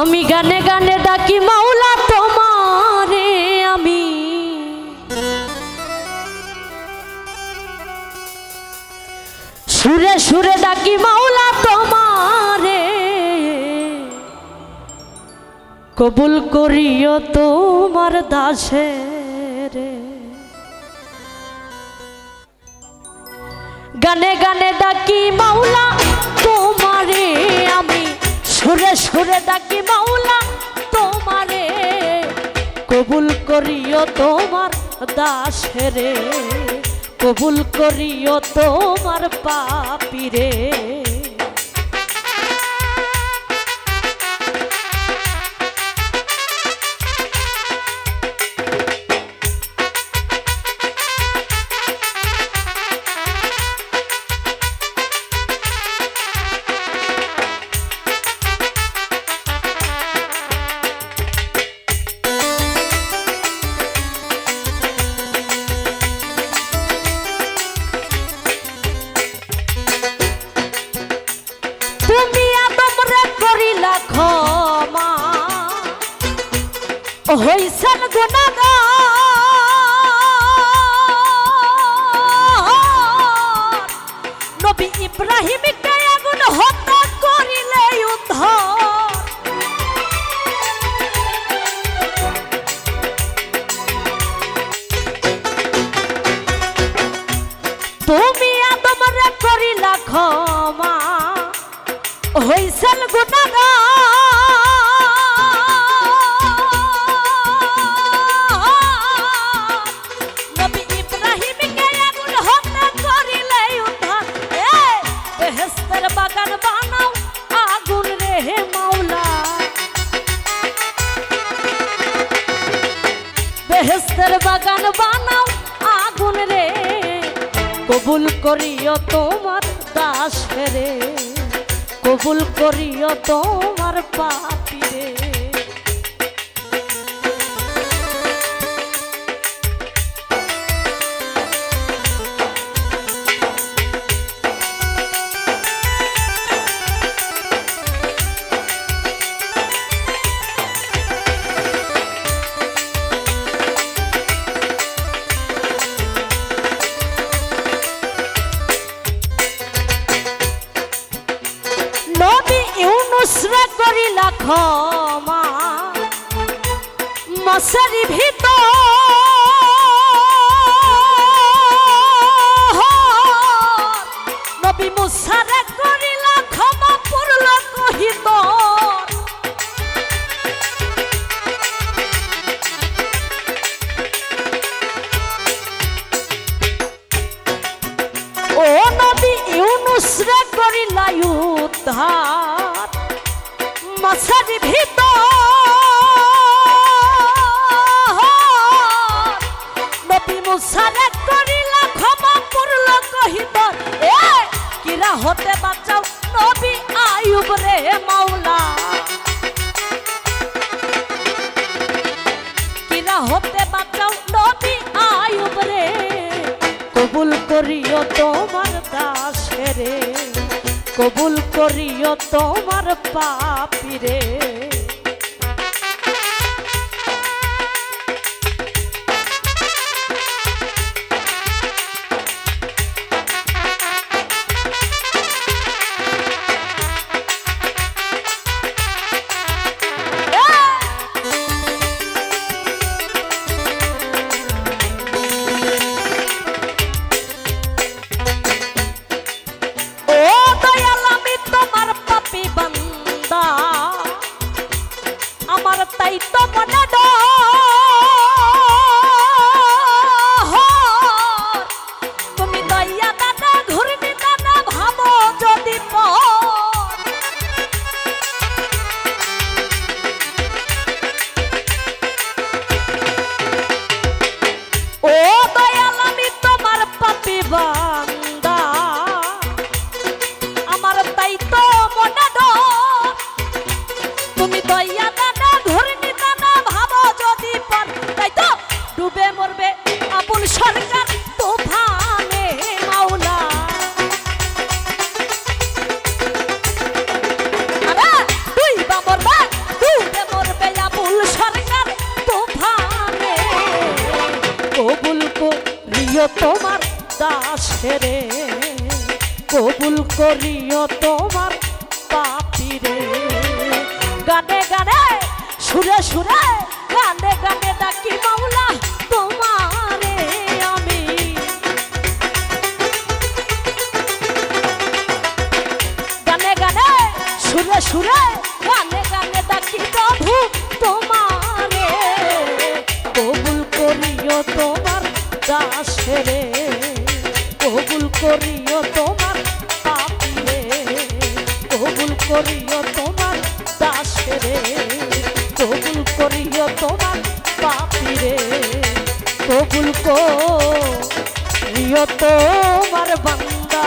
আমি গানে গানে ডাকি মাওলা তোমারে, আমি। সুরে সুরে ডাকি মাওলা তোমারে। কবুল করিও তোমার দাসে গানে গানে ডাকি মাওলা তোমারে। সুরে সুরে ডাকি মাওলা তোমারে। কবুল করিও তোমার দাসেরে কবুল করিও তোমার পাপিরে। হইছেন গুণাগার। নবী ইব্রাহিমকে আগুন হত্যা করিলে উদ্ধার। তুমি আদমরে করিলা ক্ষমা। হইছেন গুণাগার। বেহেস্তের বাগান বানাও আগুন রে। কবুল করিও তোমার দাস রে। কবুল করিও তোমার পাপি ইউনুস রে করিলা ক্ষমা? মশারি ভিতর নবী মুসা রে করিলা ক্ষমা পড়ল কহিত। ও নবী ইউনুস রে করিলা উদ্ধার। মশারি ভিতর নবী মুসা রে করিলা ক্ষমা পড়ল কহিত, এ, কিরা হতে বাঁচাও নবী আয়ুব রে মাওলা? কিরা হতে বাঁচাও নবী আয়ুব রে, কবুল করিও তোমার দাসেরে কবুল করিও তোমার পাপিরে। দাসেরে কবুল করিও তোমার পাপিরে গানে গানে, সুরে সুরে, গানে গানে ডাকি মাওলা তোমারে আমি। গানে গানে, সুরে সুরে, গানে গানে ডাকি প্রভু করিও তোমার পাপিরে কবুল করিও তোমার দাসরে কবুল করিও তোমার পাপিরে কবুল করিও তোমার বান্দা।